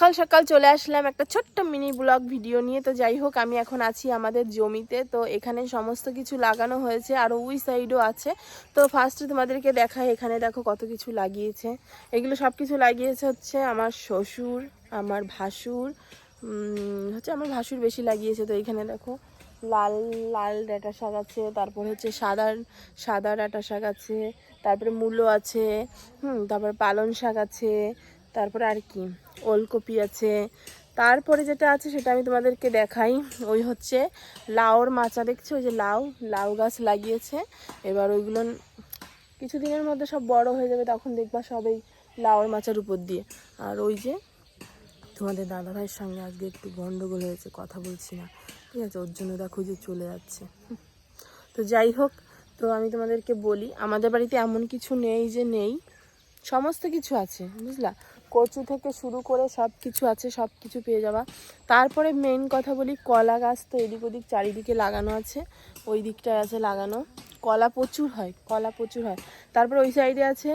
সকাল সকাল চলে আসলাম একটা ছোট্ট মিনি ব্লগ ভিডিও নিয়ে। তো যাই হোক, আমি এখন আছি আমাদের জমিতে। তো এখানে সমস্ত কিছু লাগানো হয়েছে, আর ওই সাইডও আছে। তো ফার্স্টে তোমাদেরকে দেখাই, এখানে দেখো কত কিছু লাগিয়েছে। এগুলো সব কিছু লাগিয়েছে হচ্ছে আমার শ্বশুর, আমার ভাসুর হচ্ছে আমার ভাসুর বেশি লাগিয়েছে। তো এখানে দেখো লাল লাল ডাঁটা শাক আছে, তারপর হচ্ছে সাদা সাদা ডাঁটা শাক আছে, তারপরে মূলো আছে, হুম, তারপর পালং শাক আছে তারপরে আর কি, ওলকপি আছে। তারপরে যেটা আছে সেটা আমি তোমাদেরকে দেখাই। ওই হচ্ছে লাউর মাচা, দেখছ? ওই যে লাউ লাউ গাছ লাগিয়েছে। এবার ওইগুলো কিছুদিনের মধ্যে সব বড় হয়ে যাবে, তখন দেখবা সবাই লাউর মাচার উপর দিয়ে। আর ওই যে তোমাদের দাদা ভাইয়ের সঙ্গে আজকে একটু গন্ডগোল হয়েছে, কথা বলছি না। ঠিক আছে, ওর জন্য দেখো যে চলে যাচ্ছে। তো যাই হোক, তো আমি তোমাদেরকে বলি, আমাদের বাড়িতে এমন কিছু নেই যে নেই। সমস্ত কিছু আছে, বুঝলা? কচু থেকে শুরু করে সব কিছু আছে সব কিছু পেয়ে যাবা। তারপরে মেন কথা বলি, কলা গাছ তো এদিক ওদিক চারিদিকে লাগানো আছে, ওই দিকটায় আছে লাগানো। কলা প্রচুর হয়, কলা প্রচুর হয়। তারপর ওই সাইডে আছে,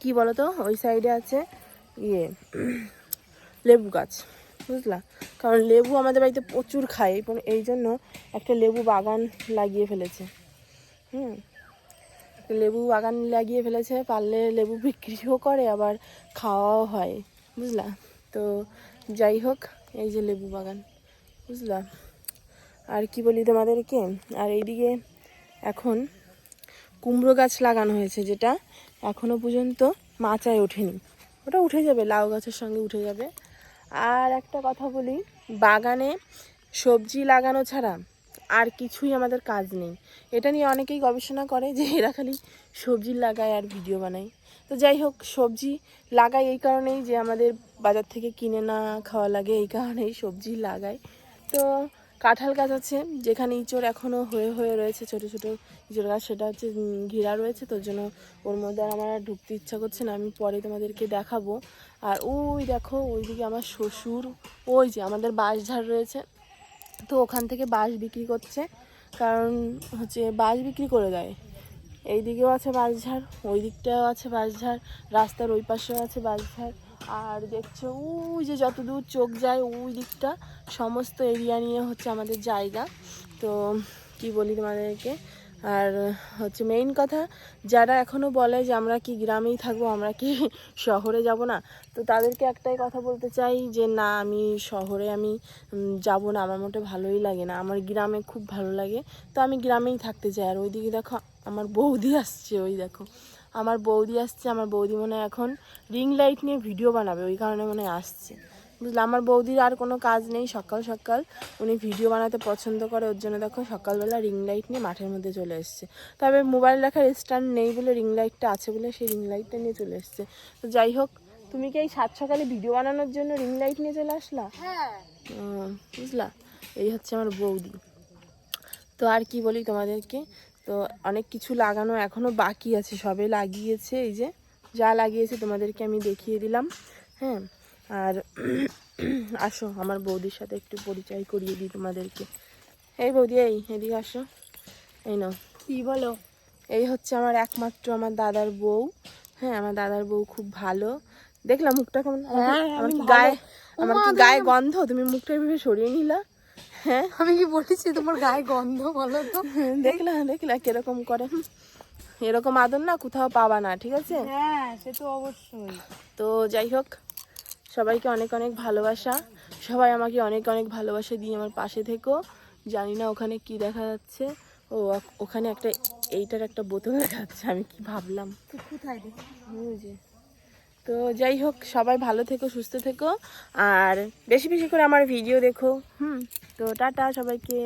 কি বলতো? ওই সাইডে আছে ইয়ে লেবু গাছ, বুঝলা? কারণ লেবু আমাদের বাড়িতে প্রচুর খায় এই জন্য একটা লেবু বাগান লাগিয়ে ফেলেছে। হুম? লেবু বাগান লাগিয়ে ফেলেছে, পারলে লেবু বিক্রিও করে, আবার খাওয়াও হয়, বুঝলা? তো যাই হোক, এই যে লেবু বাগান, বুঝলা? আর কি বলি তোমাদেরকে? আর এইদিকে এখন কুমড়ো গাছ লাগানো হয়েছে, যেটা এখনও পর্যন্ত মাচায় ওঠেনি। ওটা উঠে যাবে, লাউ গাছের সঙ্গে উঠে যাবে। আর একটা কথা বলি, বাগানে সবজি লাগানো ছাড়া আর কিছুই আমাদের কাজ নেই। এটা নিয়ে অনেকেই গবেষণা করে যে এরা খালি সবজি লাগায় আর ভিডিও বানায়। তো যাই হোক, সবজি লাগাই এই কারণেই যে আমাদের বাজার থেকে কিনে না খাওয়া লাগে, এই কারণেই সবজি লাগাই তো কাঁঠাল গাছ আছে, যেখানে ইঁচড় এখনও হয়ে হয়ে রয়েছে, ছোট ছোট ইঁচড় গাছ। সেটা হচ্ছে ঘেরা রয়েছে, তোর জন্য ওর মধ্যে আর আমার ঢুকতে ইচ্ছা করছে না, আমি পরে তোমাদেরকে দেখাবো। আর ওই দেখো, ওইদিকে আমার শ্বশুর, ওই যে আমাদের বাঁশঝাড় রয়েছে তো ওখান থেকে বাঁশ বিক্রি করছে। কারণ হচ্ছে বাঁশ বিক্রি করে দেয়। এই দিকেও আছে বাঁশঝাড় ওই দিকটাও আছে বাঁশঝাড় রাস্তার ওই পাশেও আছে বাঁশঝাড় আর দেখছ, ওই যে যত দূর চোখ যায়, ওই দিকটা সমস্ত এরিয়া নিয়ে হচ্ছে আমাদের জায়গা। তো কি বলি তোমাদেরকে? আর হচ্ছে মেইন কথা, যারা এখনও বলে যে আমরা কি গ্রামেই থাকব, আমরা কি শহরে যাব না, তো তাদেরকে একটাই কথা বলতে চাই যে না, আমি শহরে আমি যাব না, আমার মোটে ভালোই লাগে না, আমার গ্রামে খুব ভালো লাগে, তো আমি গ্রামেই থাকতে চাই। আর ওইদিকে দেখো, আমার বৌদি আসছে, ওই দেখো, আমার বৌদি আসছে, আমার বৌদি মনে হয় এখন রিং লাইট নিয়ে ভিডিও বানাবে, ওই কারণে মনে হয় আসছে। বুঝলে আমার বৌদির আর কোনো কাজ নেই সকাল সকাল। উনি ভিডিও বানাতে পছন্দ করে ওর জন্য দেখো সকালবেলা রিং লাইট নিয়ে মাঠের মধ্যে চলে এসছে। তবে মোবাইল রাখার স্ট্যান্ড নেই বলে রিং লাইটটা আছে বলে সেই রিং লাইটটা নিয়ে চলে এসছে। তো যাই হোক তুমি কি এই সাত সকালে ভিডিও বানানোর জন্য রিং লাইট নিয়ে চলে আসলা? হ্যাঁ। বুঝলা? এই হচ্ছে আমার বৌদি। তো আর কি বলি তোমাদেরকে? তো অনেক কিছু লাগানো এখনও বাকি আছে সবে লাগিয়েছে এই যে যা লাগিয়েছে তোমাদেরকে আমি দেখিয়ে দিলাম। হ্যাঁ? আর আসো আমার বৌদির সাথে একটু পরিচয় করিয়ে দিই তোমাদেরকে। এই বৌদি এই এদিকে আসো। এই নাও। কি বলো? এই হচ্ছে আমার একমাত্র আমার দাদার বউ। হ্যাঁ আমার দাদার বউ খুব ভালো। দেখলাম মুখটা কেমন? আমার কি- হ্যাঁ। গায়ে আমার কি গায়ে গন্ধ? তুমি মুখটা এভাবে সরিয়ে নিলা। হ্যাঁ। আমি কি বলেছি তোমার গায়ে গন্ধ বলো তো? দেখলা দেখলা কীরকম করে। এরকম আদর না কোথাও পাবা না ঠিক আছে? হ্যাঁ সে তো অবশ্যই। তো যাই হোক সবাইকে অনেক অনেক ভালোবাসা। সবাই আমাকে অনেক অনেক ভালোবাসা। দিয়ে আমার পাশে থেকো। জানি না ওখানে কি দেখা যাচ্ছে। ও ওখানে একটা এইটার একটা বোতল দেখা যাচ্ছে। আমি কি ভাবলাম? তো কোথায় যে। তো যাই হোক সবাই ভালো থেকো সুস্থ থেকো। আর বেশি বেশি করে আমার ভিডিও দেখো। হুম। তো টাটা সবাইকে।